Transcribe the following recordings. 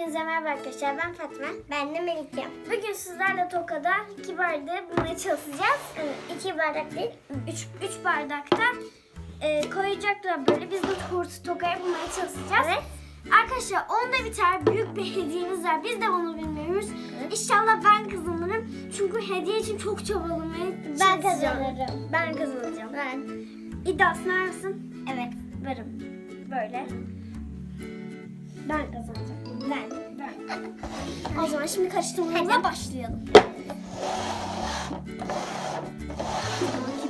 Hepinize merhaba arkadaşlar. Ben Fatma. Ben de Melike. Bugün sizlerle Toka'da iki bardağı bulmaya çalışacağız. Yani iki bardak değil, üç, üç bardakta e, koyacaklar böyle. Biz de kurtu Toka'ya bulmaya çalışacağız. Evet. Arkadaşlar onda biter. Büyük bir hediyemiz var. Biz de bunu bilmiyoruz. İnşallah ben kazanırım. Çünkü hediye için çok çabalamaya Ben kazanırım. Ben kazanacağım. Ben. İddiasını var mısın? Evet. Varım. Böyle. Ben kazanacağım. Ben. O zaman şimdi karıştırmamıza başlayalım.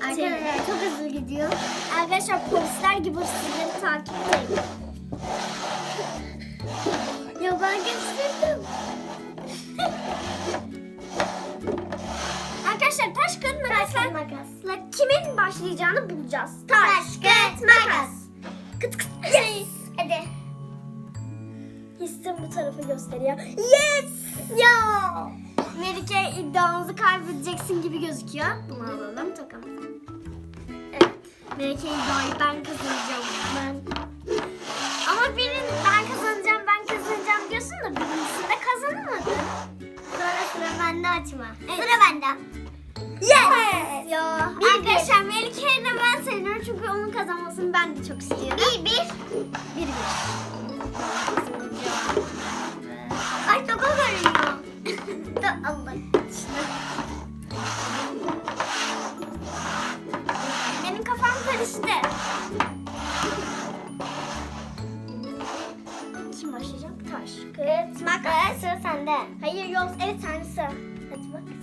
Arkadaşlar çok hızlı gidiyor. Arkadaşlar polisler gibi sizleri takip edin. Ya ben geçtirdim. Arkadaşlar taş kağıt makasla makas. kimin başlayacağını bulacağız. Taş, kağıt, makas. Bu tarafı gösteriyor. Yes! Ya. Melike iddiamızı kaybedeceksin gibi gözüküyor. Bunu alalım takalım. Evet. Melike iddiayı ben kazanacağım. Ben. Ama birin ben kazanacağım ben kazanacağım diyorsun da birincisinde kazanamadın. Sonra sıra bende açma. Evet. Sıra bende. Yes! Ya Bir, arkadaşlar Melike'yi de ben seviyorum çünkü onun kazanmasını ben de çok istiyorum. Bir. Bir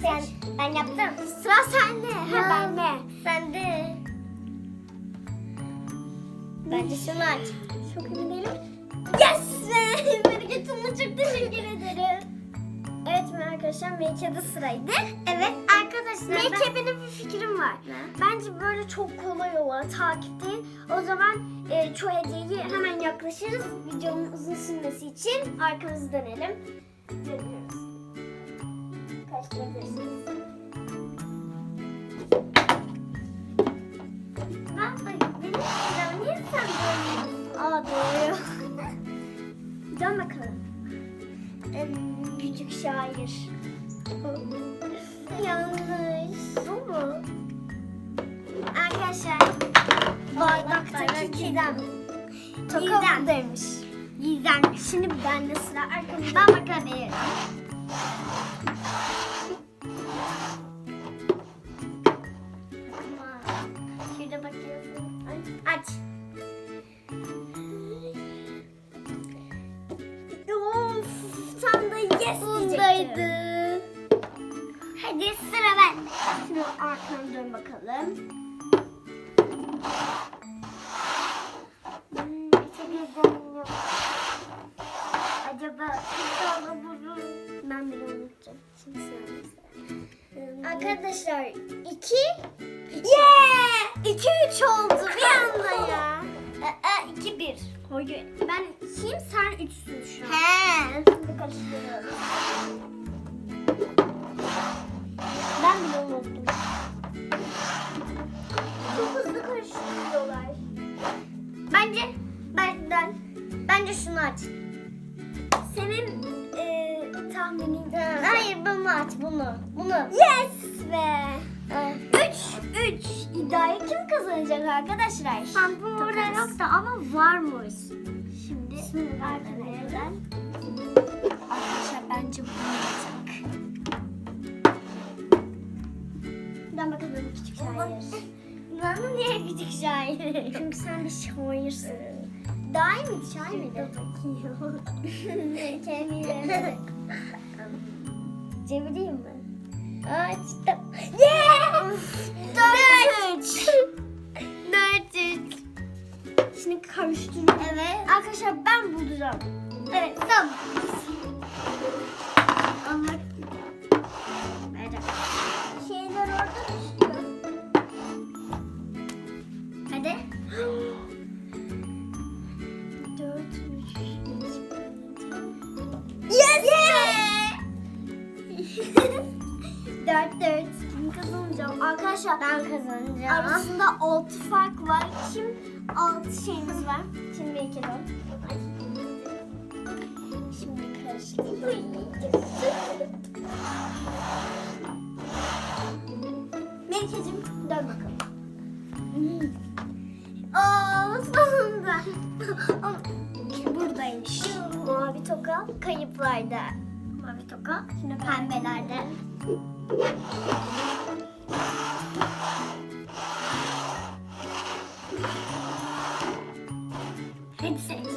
Sen. Ben yaptım. Sıra sende. Ha bende. Sende. Bence şunu aç. Çok emin değilim. Yes! Melike Tun'a çok teşekkür ederim. Evet mi arkadaşlar Melike'de sıraydı. Evet arkadaşlar. Melike benim bir fikrim var. Ne? Bence böyle çok kolay olan takip değil. O zaman e, çoğu hediyeyi hemen yaklaşırız. Videonun uzun sürmesi için arkamızı dönelim. Dönüyoruz. Karıştırabilirsiniz. Bak bak benim sıram niye sen böyle? Aa doğru. Dön bakalım. Küçük şair. Yanlış. Bu mu? Arkadaşlar Bardak, bardaktaki gizem. gizem. Toka Gizem. Şimdi bende sıra arkamda. Ben bakabilirim. İnşallah bulur. Ben bile unutacağım. Şimdi bende. Arkadaşlar iki. Yeah! 2-3 oldu bir anda ya. Aa, iki bir. Hayır. Ben ikiyim sen üçsün şu an. He. Karıştırıyorum. Ben bile unuttum. Çok hızlı karıştırıyorlar. Bence benden. Bence şunu aç. E, tahminin. Hayır bunu aç bunu. Bunu. Yes be. Aa. 3 3 iddiayı kim kazanacak arkadaşlar? Ben bu burada yok da ama varmış. Şimdi arkadan. Arkadaşlar bence bu olacak. Ben bakalım küçük şair. Bana niye küçük şair? Çünkü sen bir şairsin. İyi miydi şair miydi? Kendine. Çevireyim mi? Açtım. Yeah! Dört. üç. Dört üç. Şimdi karıştırıyorum. Evet. Arkadaşlar ben bulacağım. Evet tamam. Ama Dört, dört. Kim kazanacağım? Arkadaşlar Ben kazanacağım. arasında altı fark var. Kim altı şeyimiz var? Şimdi iki. Ay. Şimdi karış. Melike'cim dön bakalım. Aa sonunda. Buradaymış. Mavi toka kayıplarda. Mavi toka şimdi pembelerde. Hadi seç.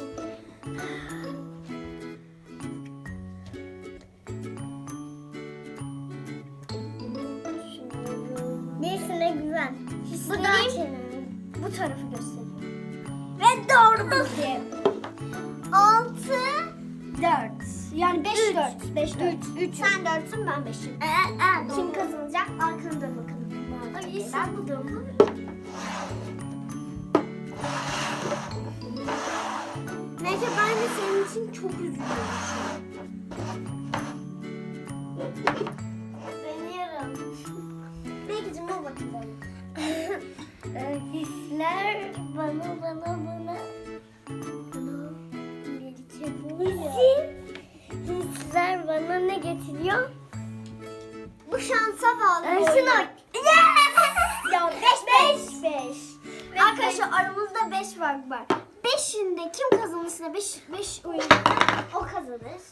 Birisine güven. Bu da bu tarafı gösteriyor. Ve doğru bildim. 6 4. Yani 5 4. 5 4. 3. Sen 4'sün ben 5'im. Kim kazanacak? Arkana dön bakalım. Ay sen buldum. Neyse ben de senin için çok üzülüyorum şu an. 5 fark var. 5'inde kim kazanırsa 5 5 oyun o kazanır.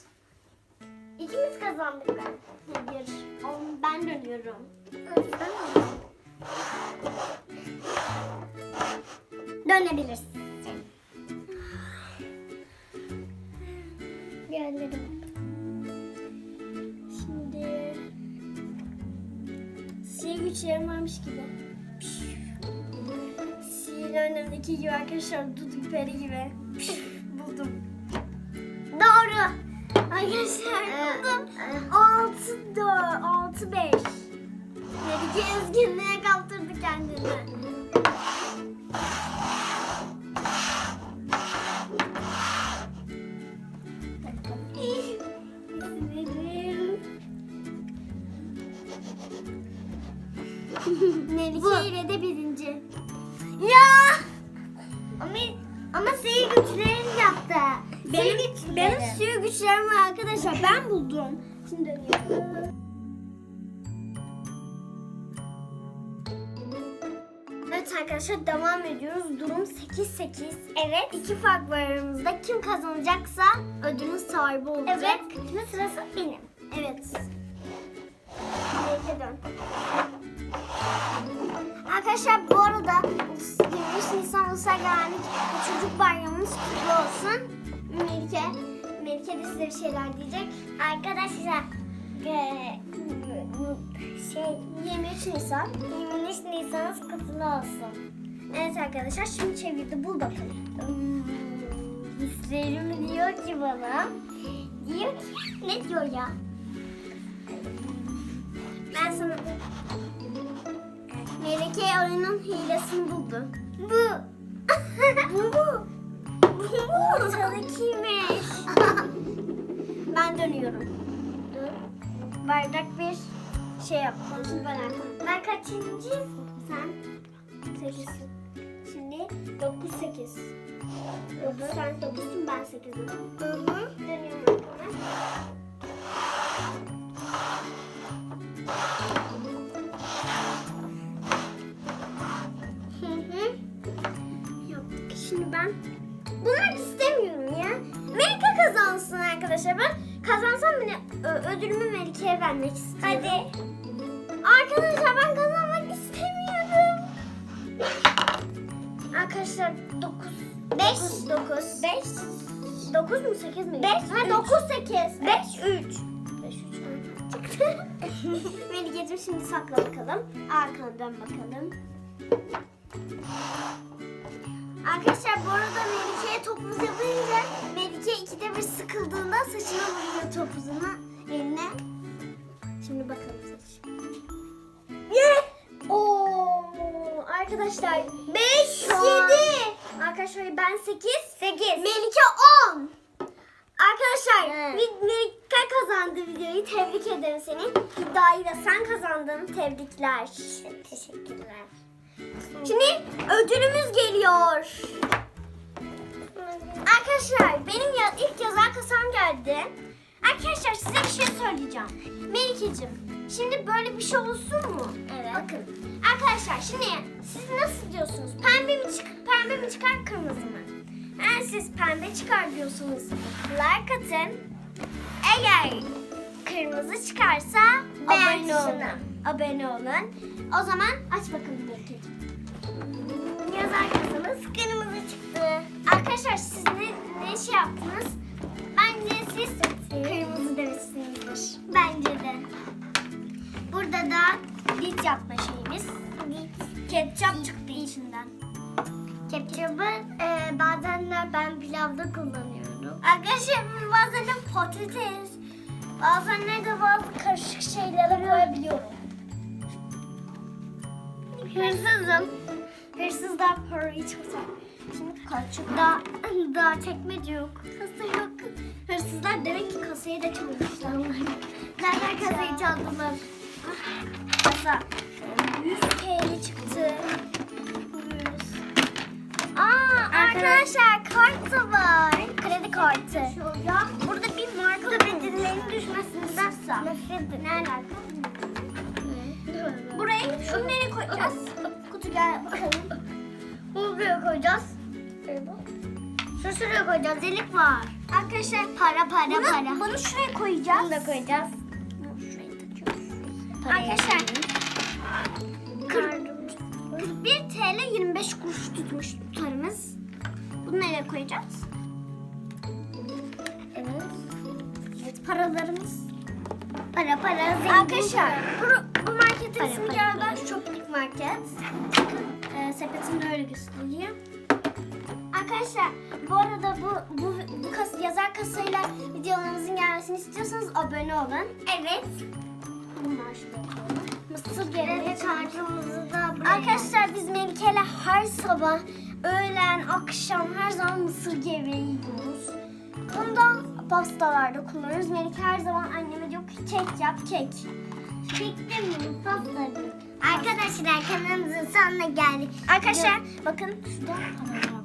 İkimiz kazandık ben. Hayır. Oğlum ben dönüyorum. Dönebilirsin. Geldim. Şimdi sihir güçlerim varmış gibi. Önümdeki gibi arkadaşlar Dudu Peri gibi. Buldum. Doğru. Arkadaşlar buldum. 6 4 6 5. Melike ezginliğe kaptırdı kendini. Melike ile de birinci. Ya! Var arkadaşlar. Ben buldum. Şimdi dönüyorum. Evet arkadaşlar devam ediyoruz. Durum 8-8. Evet. İki fark var aramızda. Kim kazanacaksa ödülün sahibi olacak. Evet. Kimin sırası benim. Evet. Melike dön. Arkadaşlar bu arada 23 Nisan Ulusal Güvenlik ve Çocuk Bayramımız kutlu olsun. Melike, Melike de size bir şeyler diyecek. Arkadaşlar eee, şey 23 Nisan 23 Nisan'ınız kutlu olsun. Evet arkadaşlar şimdi çevirdi bul bakalım. Hmm, Hislerim diyor ki bana. Diyor ki ne diyor ya? Ben sana Melike oyunun hilesini buldu. Bu. bu bu. Bu bu. Ortadakiymiş. ben dönüyorum. Dur. Bardak bir şey yap. Şimdi ben arkam. Ben kaçıncıyım? Sen? Sekizsin. Şimdi dokuz sekiz. Dokuz sen dokuzsun ben sekizim. Hı hı. Dönüyorum. Şimdi ben bunları istemiyorum ya. Melike kazansın arkadaşlar. Ben ö- ödülümü Melike'ye vermek istiyorum. Hadi. Arkadaşlar ben kazanmak istemiyorum. Arkadaşlar 9 5 9 5 9 mu 8 mi? 5 Ha 9 8 5 3 5 3 Melike'cim şimdi sakla bakalım. Arkana dön bakalım. Arkadaşlar bu arada Melike'ye topuz yapınca Melike ikide bir sıkıldığında saçına vuruyor topuzunu eline. Şimdi bakalım saç. Yeah! Oo, arkadaşlar 5 7. Arkadaşlar ben 8 8. Melike 10. Arkadaşlar bir Melike kazandı videoyu. Tebrik ederim seni. İddiayı da sen kazandın. Tebrikler. Teşekkürler. Şimdi ödülümüz geliyor. Arkadaşlar benim ya, ilk yazar kasam geldi. Arkadaşlar size bir şey söyleyeceğim. Melike'cim şimdi böyle bir şey olsun mu? Evet. Bakın arkadaşlar şimdi siz nasıl diyorsunuz? Pembe mi, çık pembe mi çıkar kırmızı mı? Eğer siz pembe çıkar diyorsunuz like atın. Eğer kırmızı çıkarsa abone olun. Abone olun. O zaman aç bakalım Melike'cim. Yazar şey yaptınız? Bence siz kırmızı demişsinizdir. Bence de. Burada da bit yapma şeyimiz. Ketçap çıktı içinden. Ketçabı e, bazen de ben pilavda kullanıyorum. Arkadaşlar bazen de patates, bazen de bazı karışık şeyleri koyabiliyorum. Hırsızım. Hırsızlar parayı çalacak. Şimdi kaçıyor. Daha, daha çekmece yok. Kasa yok. Hırsızlar demek ki kasayı da çalmışlar. Nereden kasayı çaldılar? Kasa 100 TL çıktı. 100. Aa arkadaşlar kart da var. Kredi kartı. Ya Burada bir marka bedellerin düşmesinden nefret ne alaka? Buraya nereye koyacağız? Kutu gel bakalım. Bunu buraya koyacağız. Şu şuraya koyacağız. Delik var. Arkadaşlar Para para bunu, para. bunu şuraya koyacağız. Bunu da koyacağız. Şuraya Arkadaşlar Yardım. 41 TL 25 kuruş tutmuş tutarımız. Bunu nereye koyacağız? Evet. Evet paralarımız. Para para zengin. Arkadaşlar bu, bu marketin ismi para. Shopping Market. Bakın e, sepetinde öyle gösteriyor. Arkadaşlar bu arada bu bu, bu kas, yazar kasayla videolarımızın gelmesini istiyorsanız abone olun. Evet. Bunlar şurada. Mısır gevreği kartımızı da buraya. Arkadaşlar biz Melike'yle her sabah, öğlen, akşam her zaman mısır gevreği yiyoruz. Bunu da pastalarda kullanıyoruz. Melike her zaman anneme diyor ki kek yap kek. Çektim mi? Pastaları. Arkadaşlar kanalımızın sonuna geldik. Arkadaşlar bakın şurada.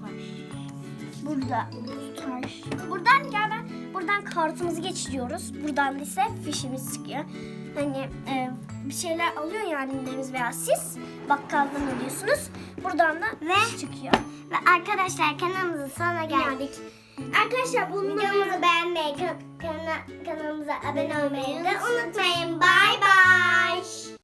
Burada tutar. Buradan gel ben buradan kartımızı geçiriyoruz. Buradan da ise fişimiz çıkıyor. Hani e, bir şeyler alıyor ya annemiz veya siz bakkaldan alıyorsunuz. Buradan da Ve- çıkıyor. Ve arkadaşlar kanalımızın sonuna geldik. Arkadaşlar bunu Videomuzu beğenmeyi, kan- kana- kanalımıza abone olmayı da unutmayın. Bye bye.